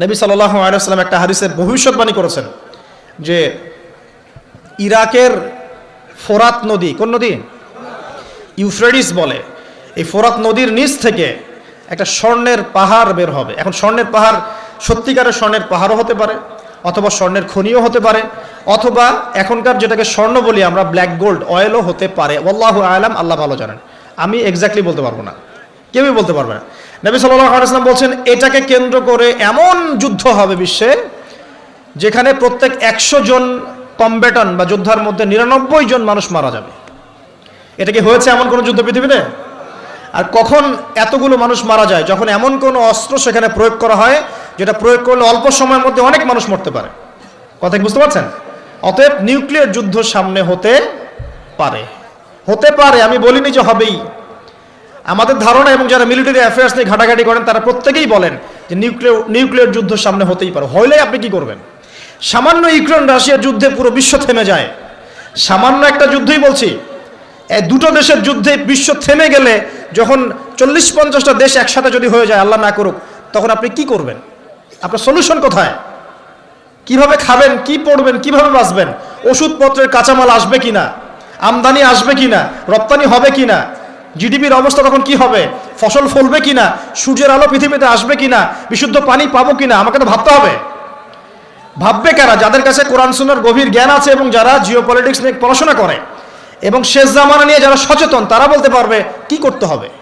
নবী সাল্লাহ আলাইসাল্লাম একটা হাদিসের ভবিষ্যৎবাণী করেছেন যে ইরাকের ফোরাত নদী, কোন নদী? ইউফ্রেডিস বলে। এই ফোরাত নদীর নিচ থেকে একটা স্বর্ণের পাহাড় বের হবে। এখন স্বর্ণের পাহাড় সত্যিকারের স্বর্ণের পাহাড়ও হতে পারে, অথবা স্বর্ণের খনিও হতে পারে, অথবা এখনকার যেটাকে স্বর্ণ বলি আমরা ব্ল্যাক গোল্ড অয়েলও হতে পারে। আল্লাহ আলাম, আল্লাহ ভালো জানেন। আমি এক্স্যাক্টলি বলতে পারব না। কেউই বলতে পারবে না। নবী আলাইসলাম বলছেন, এটাকে কেন্দ্র করে এমন যুদ্ধ হবে বিশ্বে, যেখানে প্রত্যেক একশো জন কম্বেটন বা যোদ্ধার মধ্যে নিরানব্বই জন মানুষ মারা যাবে। এটা কি হয়েছে এমন কোনো যুদ্ধ পৃথিবীতে? আর কখন এতগুলো মানুষ মারা যায়, যখন এমন কোনো অস্ত্র সেখানে প্রয়োগ করা হয়, যেটা প্রয়োগ করলে অল্প সময়ের মধ্যে অনেক মানুষ মরতে পারে। কথা বুঝতে পারছেন? অতএব নিউক্লিয়ার যুদ্ধ সামনে হতে পারে। হতে পারে, আমি বলিনি যে হবেই। আমাদের ধারণা এবং যারা মিলিটারি অ্যাফেয়ার্স নিয়ে ঘাটাঘাটি করেন, তারা প্রত্যেকেই বলেন যে নিউক্লিয়ার নিউক্লিয়ার যুদ্ধ সামনে হতেই পারে। হইলে আপনি কি করবেন? সামান্য ইউক্রেন রাশিয়ার যুদ্ধে পুরো বিশ্ব থেমে যায়। সামান্য একটা যুদ্ধই বলছি, এই দুটো দেশের যুদ্ধে বিশ্ব থেমে গেলে যখন চল্লিশ পঞ্চাশটা দেশ একসাথে যদি হয়ে যায়, আল্লাহ না করুক, তখন আপনি কি করবেন? আপনার সলিউশন কোথায়? কীভাবে খাবেন, কি পড়বেন, কীভাবে বাঁচবেন? ওষুধপত্রের কাঁচামাল আসবে কিনা? আমদানি আসবে কিনা? রপ্তানি হবে কিনা? জিডিপির অবস্থা তখন কি হবে? ফসল ফলবে কিনা? সূর্যের আলো পৃথিবীতে আসবে কিনা? বিশুদ্ধ পানি পাবো কিনা? আমাকে তো ভাবতে হবে। ভাববে কারা? যাদের কাছে কোরআন সুনার গভীর জ্ঞান আছে এবং যারা জিও পলিটিক্স নিয়ে পড়াশোনা করে। এবং শেষ জামানা নিয়ে যারা সচেতন, তারা বলতে পারবে, কি করতে হবে?